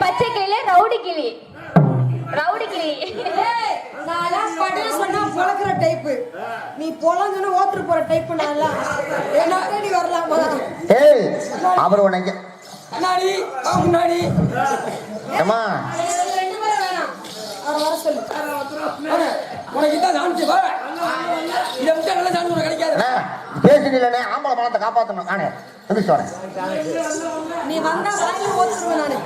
பச்சை கிளி ரவுடி கிளி. ரவுடி கிளி. நான்லாம் படுன்னு சொன்னா பொழக்கிற டைப்பு நீ பொழங்குன்னு ஓத்துட்டு போற டைப்பு நான்லாம். என்ன நீ வரலாமா ஏய் அவர் உனக்கு முன்னாடி முன்னாடி. ஏமா பேசுனீங்களே ஆம்பளை பணத்தை காப்பாற்றணும் நானே வரேன். நீ வந்தா வாங்கி ஓத்துருவேன் நானு.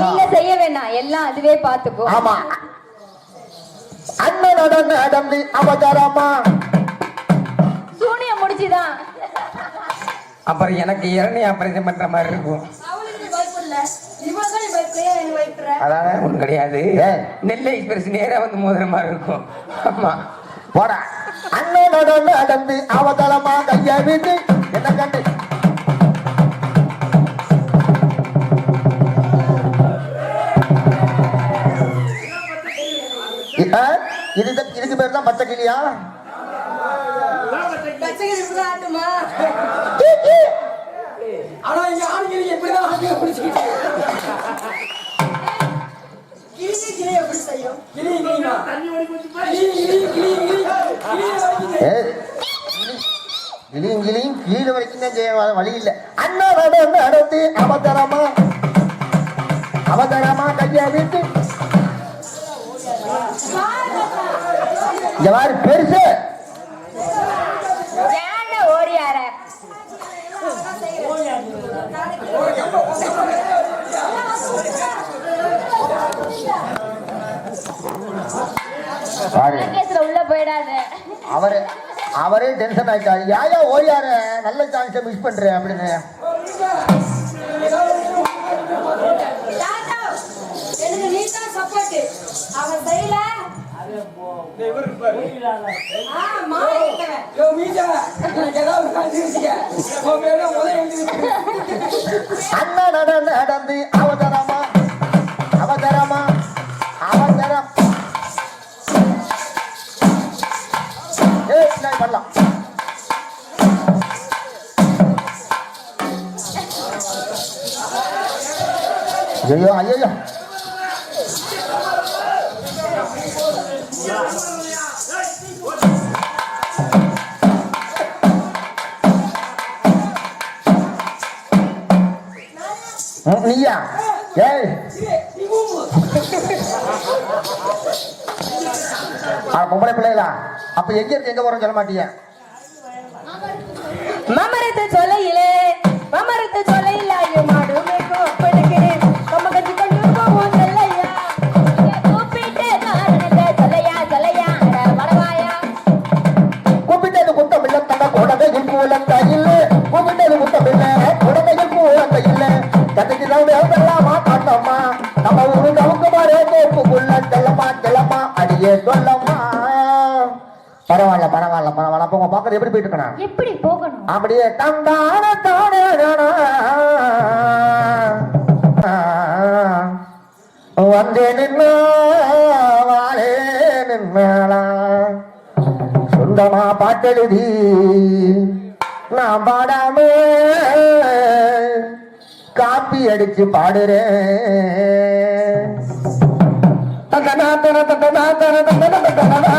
நீங்க செய்ய வேணாம். எல்லாம் அதுவே பாத்துக்கோ ஆமா. அண்ணனோட நடந்து அவதாரமா? சூனியம் முடிச்சுதான். அப்புறம் எனக்கு இரணி ஆபரேஷன் பண்ற மாதிரி இருக்கும். அதானே ஒன்றும் கிடையாது. நெல்லை எக்ஸ்பிரஸ் நேரா வந்து மோதுற மாதிரி இருக்கும். ஆமா. போடா. அண்ணனோட நடந்து அவதாரமா? கைய விட்டு. என்ன கண்டு? இதுக்கு இதுக்கு பேர் தான் பச்சை கிளியா ஆனா இங்க ஆண்கள் எப்படிதான் ஆண்களை பிடிச்சிக்கிட்டு கிளிக்கு கிளி எப்படி செய்யும் கிளி கிளினா கிளி கிளி கிளி கிளி கிளி வரைக்கும் ஏய், கிளியும் கிளியும் கீழே வரைக்கும் தான் செய்ய வழி இல்லை அண்ணனோட நடந்து அவதாரமா அவதாரமா கைய விட்டு மாதிரி பெருசு. ஓடியார? உள்ள போயிடாத. அவரு அவரே டென்ஷன் ஆயிட்டாரு. யாயா ஓடியாரு? நல்ல சான்ஸை மிஸ் பண்றேன் அப்படின்னு. அண்ணன் நடந்து நடந்து அவதரமா அவதாரமா அவதாரம் பண்ணலாம் ஐயோ ஐயோ. நீயா ஏய் ஆ, பொம்பளை பிள்ளைகளா அப்ப எங்க இருக்கு எங்க போறோம் சொல்ல மாட்டீங்க மமரத்து சொல்லையிலே மமரத்து ஊரு நமக்கு மாறே கோப்புக்குள்ள செல்லம்மா செல்லம்மா அடியே சொல்லம்மா. பரவாயில்ல பரவாயில்ல பரவாயில்ல. அப்ப உங்க பாக்குறது எப்படி போயிட்டு இருக்கணும்? எப்படி போகணும்? அப்படியே தந்தான தானே வந்து நின்ன வாழே நின்னாளா சொந்தமா பாட்டெழுதி நான் பாடாம காப்பி அடிச்சு பாடுறேன் தந்தனா தன தந்தனா தன தந்தன தந்தனா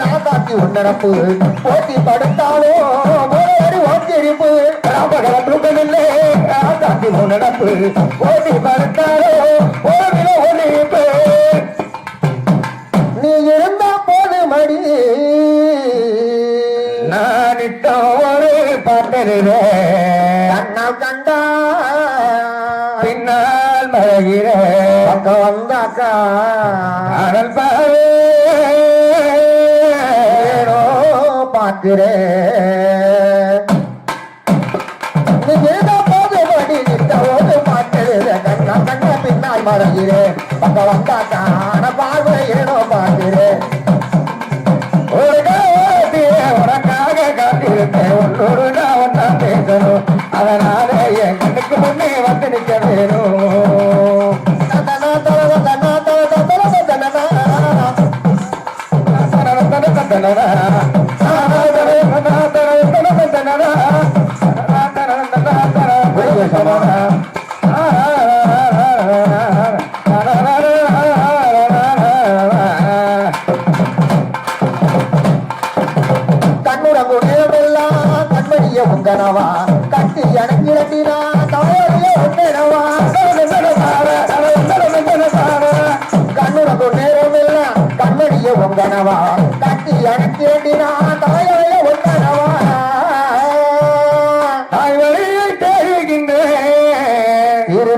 ராசாத்தி வேணும் போட்டி படுத்தாலும் ராசாத்தி உன்னரப்பு போட்டி படுத்தாலும் ஒளிப்பு நீ இருந்த போது மடி நான் இட்ட ஒரு கண்டா பின்னால் வந்தாக்கா அனல் பாரு பார்க்கிறேன் மறக்கிறேன் பக்கம் வந்தாக்கா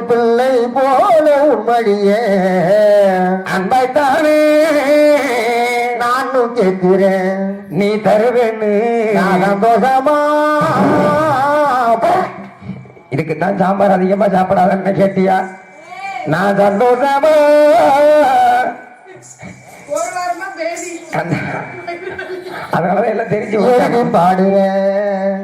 பிள்ளை போல உண்மடியே அன்பைத்தானே நானும் கேட்கிறேன். நீ தருவேன்னு. நான் சந்தோஷமா இதுக்குத்தான் சாம்பார் அதிகமா சாப்பிடாதன்னு கேட்டியா? நான் சந்தோஷமா? அதனாலதான் எல்லாம் தெரிஞ்சு. பாடுவேன்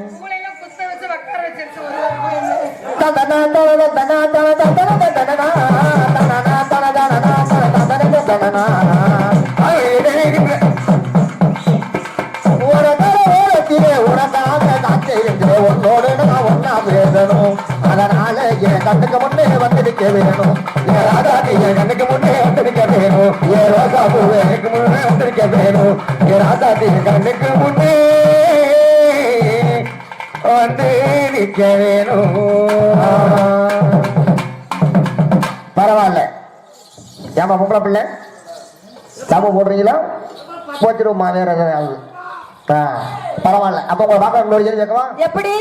அதனால என் கண்ணுக்கு முன்னே வந்திருக்க வேணும். என் ராதாக்கு என் கண்ணுக்கு முன்னே வந்திருக்க வேணும். என் ரோசா பூ எனக்கு முன்னே வந்திருக்க வேணும். என் ராதாக்கு என் கண்ணுக்கு முன்னே வந்து நிற்க வேணும். பரவாயில்ல. ஏமா பொம்பளை பிள்ளை? சாம போடுறீங்களா? போச்சிருவோம்மா வேற ஏதாவது ஆ, பரவாயில்ல. அப்போ உங்களை பார்க்க இன்னொரு கேள்வி கேட்கவா? எப்படி?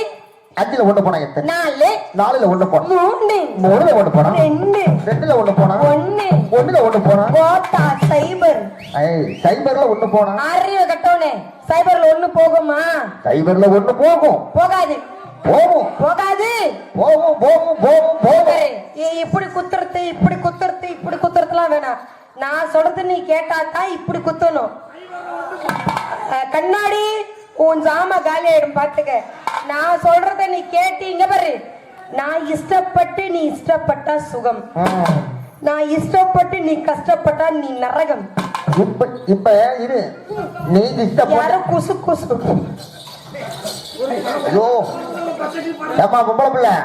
அஞ்சுல ஒண்ணு போனா எத்தனை? நாலு. நாலுல ஒண்ணு போனா? மூணு. மூணுல ஒண்ணு போனா? ரெண்டு. ரெண்டுல ஒண்ணு போனா? ஒண்ணு. ஒண்ணுல ஒண்ணு போனா? Quota cipher. ஐய் சைபர்ல ஒண்ணு போனா? அறிவு கட்டவனே சைபர்ல ஒண்ணு போகுமா? சைபர்ல ஒண்ணு போகும். போகாது. போகும். போகாது. போகும் போகும் போகும் போகும். இப்படி குத்துறது இப்படி குத்துறது இப்படி குத்துறதுலாம் வேணாம். நான் சொல்றது நீ கேட்டா தான் இப்படி குத்தணும். கண்ணாடி உன் ஜாம காலி ஆயிடும் பாத்துக்க. நான் சொல்றத நீ கேட்டு இங்க பாரு. நான் இஷ்டப்பட்டு நீ இஷ்டப்பட்டா சுகம். நான் இஷ்டப்பட்டு நீ கஷ்டப்பட்டா நீ நரகம். இப்ப இப்ப இரு. நீ இஷ்டப்பட்ட குசு குசு. ஐயோ. ஏப்பா பொம்பளை பிள்ளை?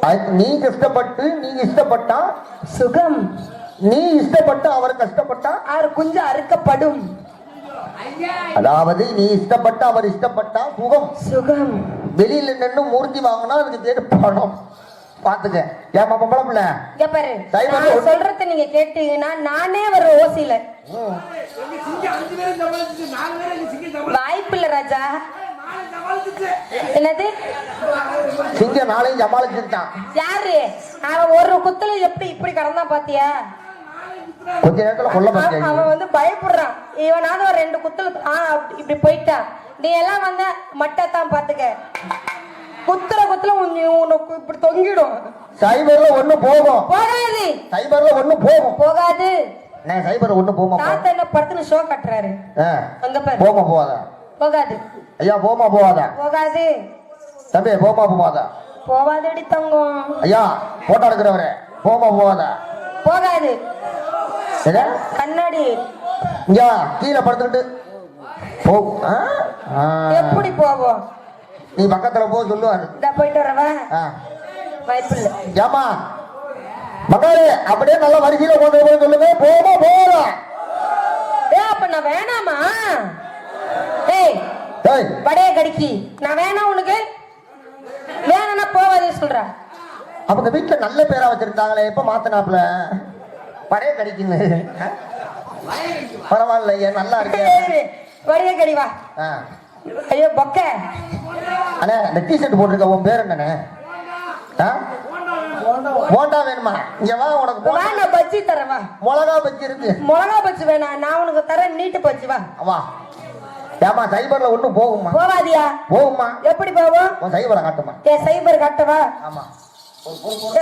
அது நீ கஷ்டப்பட்டு நீ இஷ்டப்பட்டா சுகம். நீ இஷ்டப்பட்டு அவர் கஷ்டப்பட்டா ஆறு குஞ்சு அறுக்கப்படும். அதாவது நீ இஷ்டப்பட்ட அவர் இஷ்டப்பட்டா சுகம். சுகம். வெளியில நின்று மூர்த்தி வாங்கினா அதுக்கு தேடி பணம். பாத்துக்க ஏமா பொம்பளை பிள்ளை இங்க பாரு. நான் சொல்றத நீங்க கேட்டீங்கன்னா நானே ஒரு ஓசில வாய்ப்பில்ல ராஜா. என்னது? சிங்கம் நாளையும் சமாளிச்சுட்டான் யாரு? அவன் ஒரு குத்துல எப்படி இப்படி கடந்தான் பாத்தியா? கொஞ்ச நேரத்துல கொல்ல பார்த்தியா அவன் வந்து பயப்படுறான். இவனாவது ஒரு ரெண்டு குத்துல ஆ இப்படி போயிட்டான் நீ எல்லாம் வந்த மட்டத்தான் பாத்துக்க. குத்துற குத்துல நீ உனக்கு இப்படி தொங்கிடும். சைபர்ல ஒண்ணு போகும். போகாது. சைபர்ல ஒண்ணு போகும். போகாது. நான் சைபர் ஒண்ணு போமா தாத்தா என்ன படுத்துன்னு ஷோ கட்டுறாரு. அங்க பாரு. போமா போவாதா போகாது. ஐயா போமா போவாதா போகாது. தம்பி போமா போவாதா போகாதடி தங்கம். ஐயா போட்டோ எடுக்கிறவரே போமா போவாதா போகாது. என்ன கண்ணாடி. யா கீழே படுத்துட்டு போ. எப்படி போவோம் நீ பக்கத்துல போ சொல்லுவாரு. இந்த போயிட்டு வரவா? ஏமா மகாரு அப்படியே நல்லா வரிசையில கொண்டு போய் சொல்லுங்க. போமா போறோம் ஏ அப்ப நான் வேணாமா? ஏய் ஏய். வடைய கடிக்கி. நான் வேணா உனக்கு? வேணாம்னா போவாதே சொல்ற. அவங்க வீட்டுல நல்ல பேரா வச்சிருந்தாங்களே எப்ப மாத்தினாப்ல படைய கடிக்குன்னு. பரவாயில்ல நல்லா இருக்கு வடைய கடி வா. ஐயோ பக்க. அண்ணே இந்த டிஷர்ட் போட்டிருக்க உன் பேர் என்னண்ணே? ஆ? போண்டா வேணுமா? இங்க வா உனக்கு வா நான் பஜ்ஜி தரேன் வா. மிளகா பஜ்ஜி இருக்கு. மிளகா பஜ்ஜி வேணாம். நான் உனக்கு தரேன் நீட்டு பஜ்ஜி வா. வா. ஏமா சைபர்ல ஒண்ணு போகுமா? போவாதியா போகுமா? எப்படி போவோம் உன் சைபரை காட்டுமா? ஏ சைபர் காட்டவா ஆமா.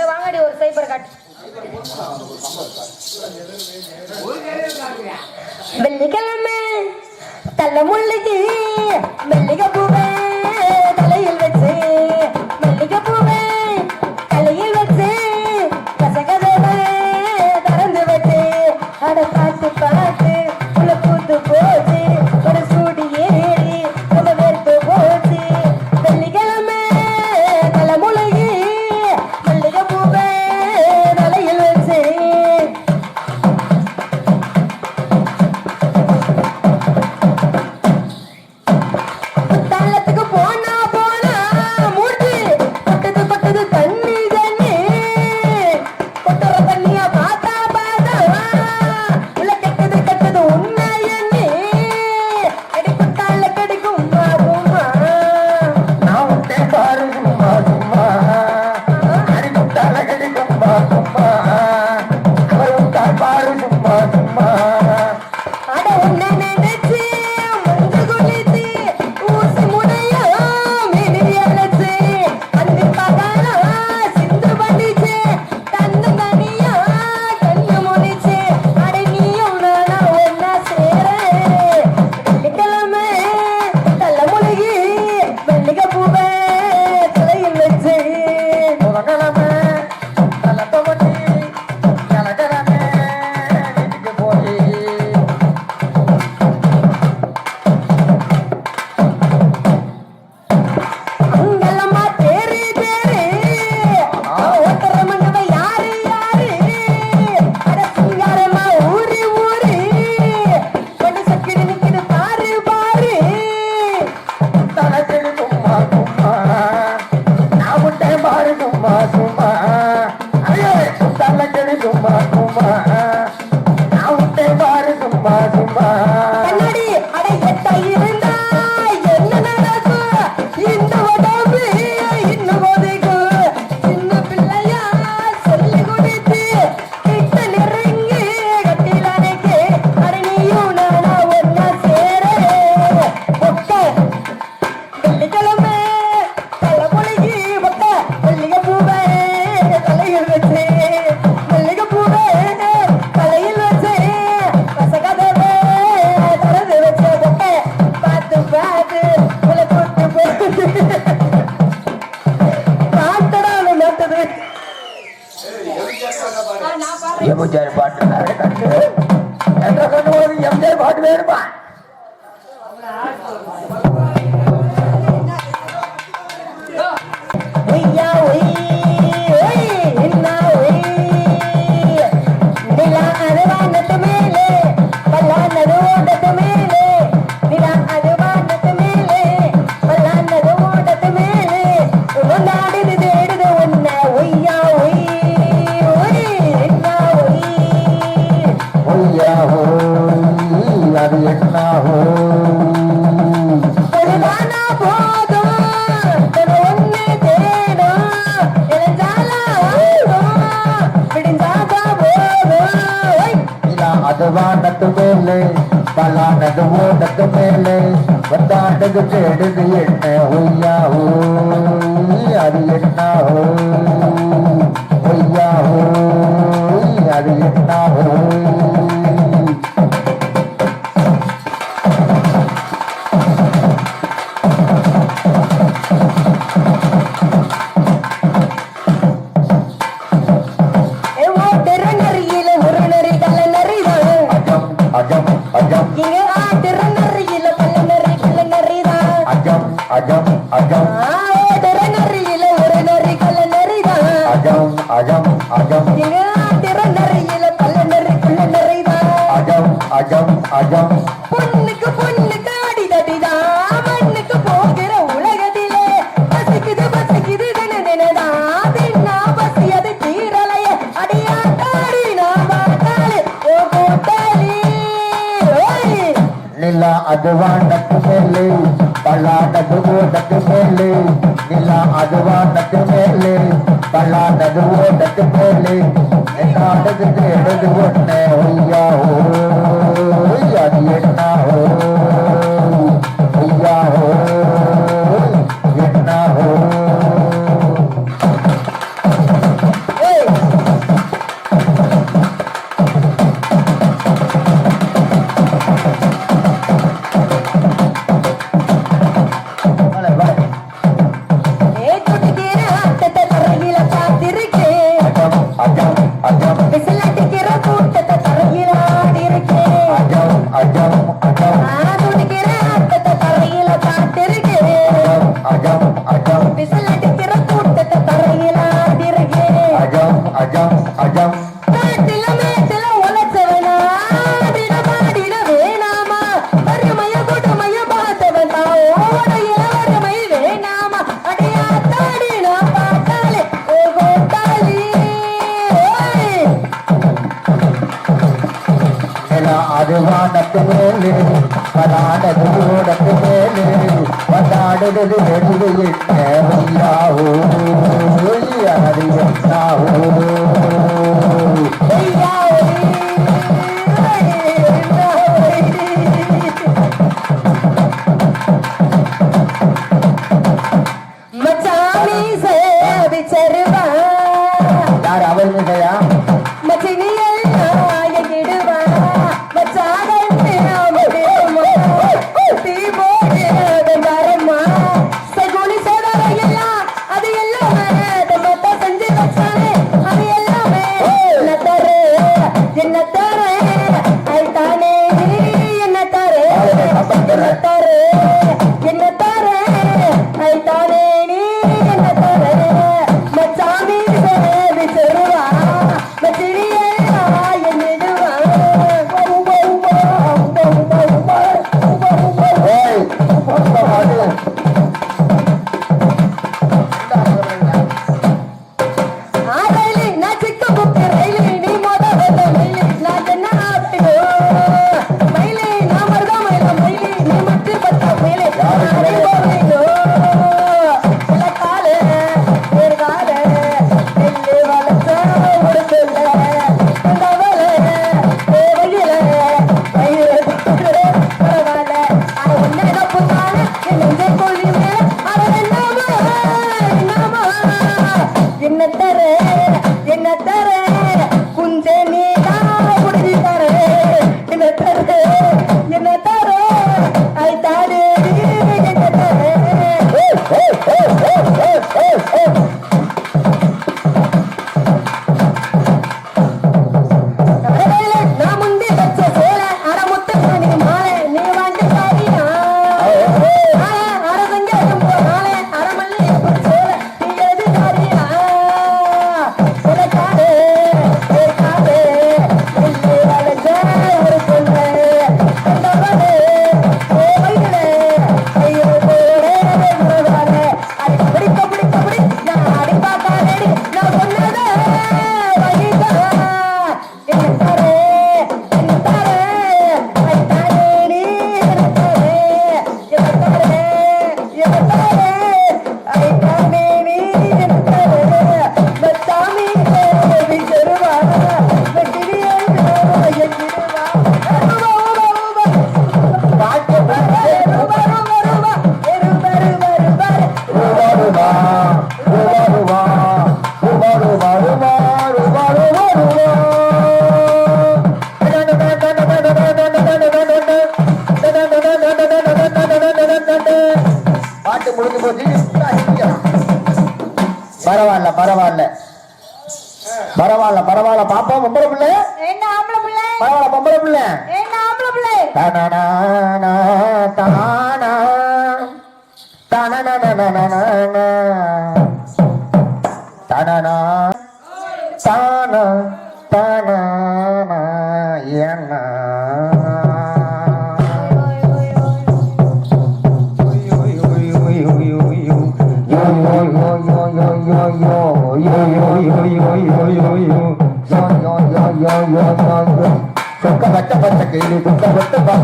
வாங்கடி ஒரு சைபர் காட்டு. మెల్లిగా తల్ల ముళ్ళకి మెల్లిగా పువ్వే. அடுக்கு எடுத்து எட்ட ஒய்யா ஓ அது எட்ட அகம் அகம் அகம். ஒரு நரியில ஒரு நரி கல நரிதான் அகம் அகம். அகம் திற நரியில பல நரி குள்ள நரிதான் அகம் அகம் அகம். பொண்ணுக்கு பொண்ணுக்கு அடிதடிதான். மண்ணுக்கு போகிற உலகத்திலே பசிக்குது பசிக்குது தினதினதான் தின்னா பசி அது தீரலைய பல்லா நடுவோ நட்டு மேலே நிலா அதுவா நட்டு மேலே பல்லா நடுவோ நட்டு மேலே என்னடுக்கு எடுது ஒன்னே ஐயா ஓ ஐயா என்ன ஐயா ஓ. Hey,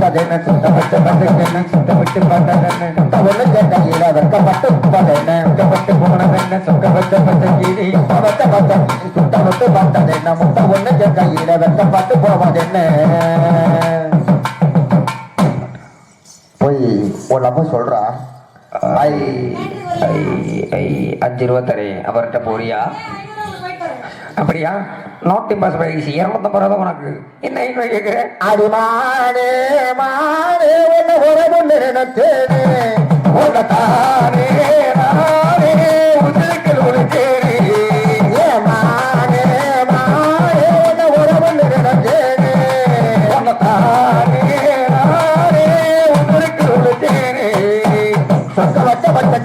சுத்த விட்டு பார்த்ததென்ன சுத்த ஒண்ணு கேட்ட கீழ வெக்கப்பட்டு பார்த்ததென்ன வெக்கப்பட்டு போனதென்ன பச்சை கிளி சுத்த விட்டு பார்த்ததென்ன முத்த ஒண்ணு கேட்ட கீழ வெக்கப்பட்டு போவதென்ன போய் ஒரு லப்ப சொல்றா ஐ ஐ ஐ அஞ்சு ரூபா தரேன் அவர்கிட்ட போறியா அப்படியா? நோட்டி பாஸ் பைசி இருநூத்தம்பது ரூபா உனக்கு. என்ன கேட்கிறேன் கேட்குறேன் அடி மானே மானே உன்னை உறவு நினைத்தேனே உன்னை நானே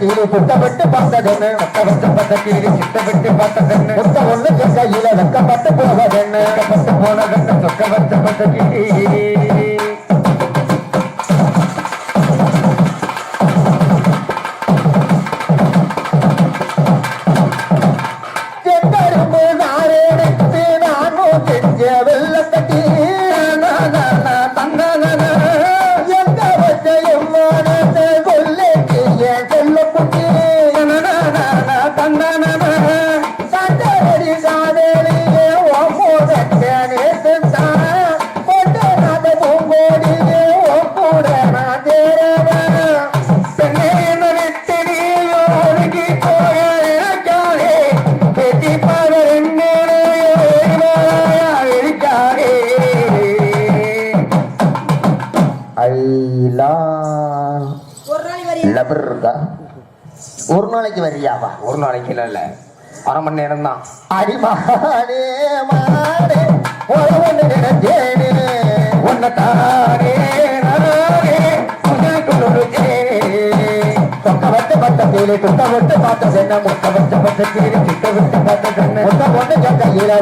கீழே சுத்த விட்டு பார்த்ததென்னு சொக்க கீழே சித்த விட்டு பார்த்ததென்னு ஒண்ணு கையில வெக்கப்பட்டு போவதென்னு வெக்கப்பட்டு போனதென்னு சொக்க வச்ச கீழே இல்லை இல்லை அரை மணி நேரம் தான் அடிமானே மானே ஒருவன் நினைச்சேனே உன்னை தானே கீழே குத்த விட்டு பார்த்ததென்ன முத்த கீழே விட்டு முத்த பொண்ணு கீழே கீழே.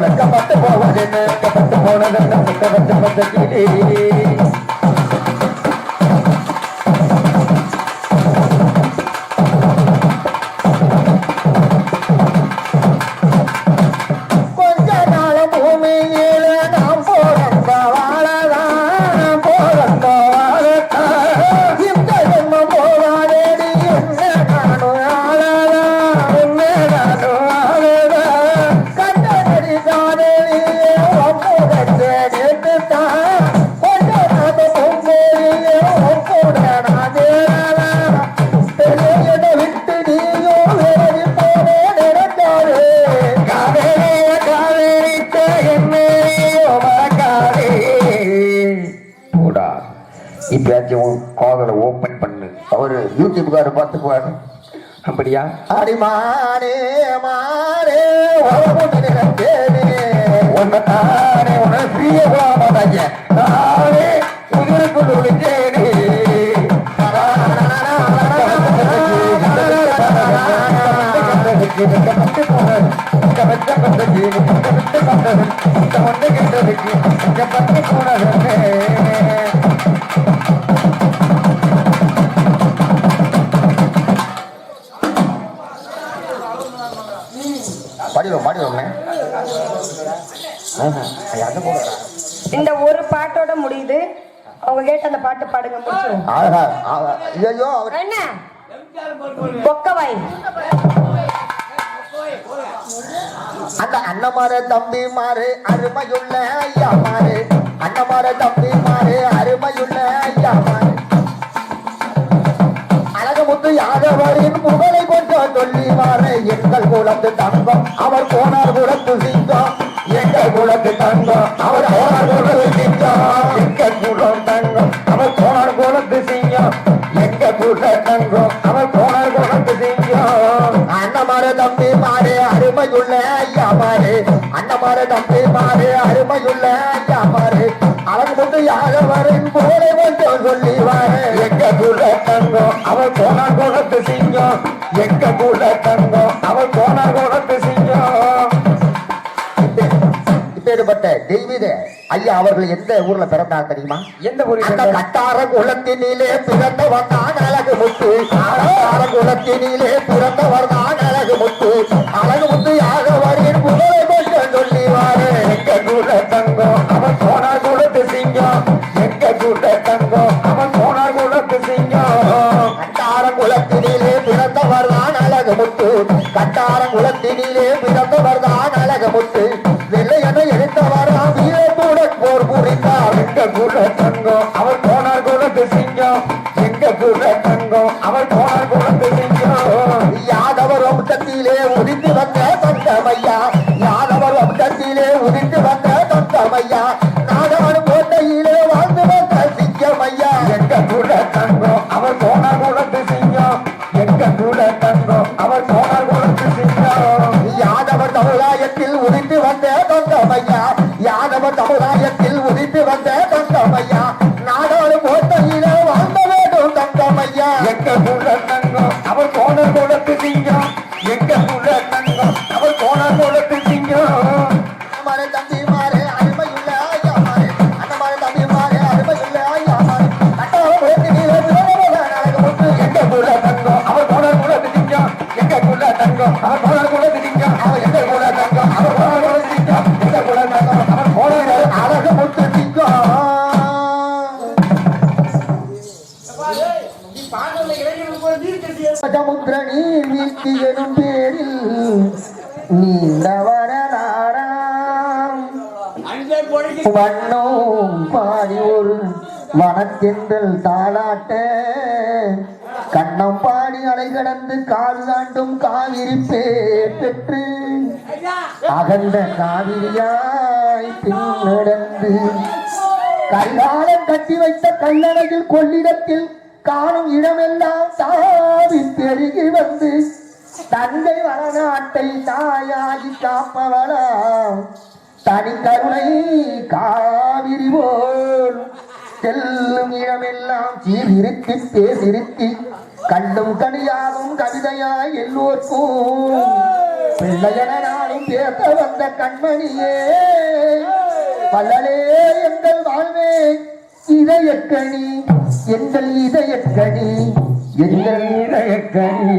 அவரு யூடியூப்காரர் பார்த்துக்குவாரு. அப்படியா? மானே உறவு நினைத்தேனே உன்னை தானே உன்னை பிரிய குலாமாதாங்க நானே உதிர்க்குள் ஒளிச்சேனே படிவோம் இந்த ஒரு பாட்டோட முடியுது. அவங்க கேட்ட அந்த பாட்டு பாடுங்க. ஐயோ என்ன? பொக்கவாய். அந்த அண்ணமார தம்பி மாறு அருமையுள்ள ஐயா மாறு அண்ணமார தம்பி மாறு அருமையுள்ள ஐயா மாறு அழகமுத்து யாதவரின் புகழை கொஞ்சம் சொல்லி மாறு எங்கள் குலத்து தங்கம் அவர் போனார் குலத்து சிங்கம். எங்கள் குலத்து தங்கம் அவர் போனார் குலத்து சிங்கம். எங்கள் குலம் தங்கம் அவர் போனார் குலத்து சிங்கம். எங்க குல தங்கம் அவர் போனார் குலத்து சிங்கம். அண்ணமார தம்பி மாறு அருமையுள்ள ஐயா மாறு அண்ணமார தம்பி மாறு அருமையுள்ள ஐயா மாறு அழகு முத்து யாதவரின் புகழை கொஞ்சம் சொல்லி வாரு. எங்க குல தங்கம் அவர் போனார் குலத்து சிங்கம். எங்க குல தங்கம் அவர் போனார் குலத்து அப்பேற்பட்ட தெய்வீத ஐயா அவர்கள் எந்த ஊர்ல பிறந்தாங்க தெரியுமா? எந்த ஊரில் கட்டார குலத்தினிலே பிறந்தவர் அழகு முத்து. கட்டார குலத்தினிலே பிறந்தவர் தான் அழகு முத்து. அழகு முத்து யாக வரையின் புகழை கொஞ்சம் சொல்லிவாரு. எங்க கூட தங்கம் அவன் போனார் குலத்து சிங்கம் எங்க கூட தங்கம் அவன் போனார் குலத்து சிங்கம் கட்டார குலத்தினிலே பிறந்தவர் அழகு முத்து. கட்டார குலத்தினிலே எங்க குல தங்கம் அவள் போனார் குலத்து சிங்கம். எங்க குல தங்கம் அவள் போனார் குலத்து சிங்கம். யாதவர் வம்சத்திலே உதித்து வந்த தங்கமையா யாதவர் வம்சத்திலே உதித்து வந்த தங்கமையா நாதவர் கோட்டையிலே வாழ்ந்து வந்த சிங்கமையா? எங்க குல தங்கம் அவள் போனார் குலத்து சிங்கம். எங்க குல தங்கம் அவள் வனத்தென்றல் தாளாட்ட. கண்ணம் பாடி அலை கடந்து காது தாண்டும் காவிரி பெற்று அகண்ட காவிரியாய் பின்னடந்து. கைகாலம் கட்டி வைத்த கல்லறையில் கொள்ளிடத்தில் காணும் இடமெல்லாம் சாவி பெருகி வந்து. தந்தை வரநாட்டை தாயாகி காப்பவளாம். தனி கருணை காவிரி போல். செல்லும் இடமெல்லாம் சீர்திருத்தி பேசிருத்தி கண்டும் கனியாலும் கவிதையாய் எல்லோர்க்கும். பிள்ளையன நானும் பேச வந்த கண்மணியே பலலே எங்கள் வாழ்வே இதயக்கணி எங்கள் இதயக்கணி எங்கள் இதயக்கணி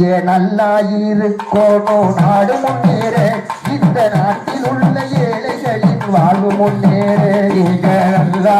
இங்கே நல்லா இருக்கணும் நாடு முன்னேற. இந்த நாட்டில் உள்ள ஏழைகளின் வாழ்வு முன்னேற. இங்கே நல்லா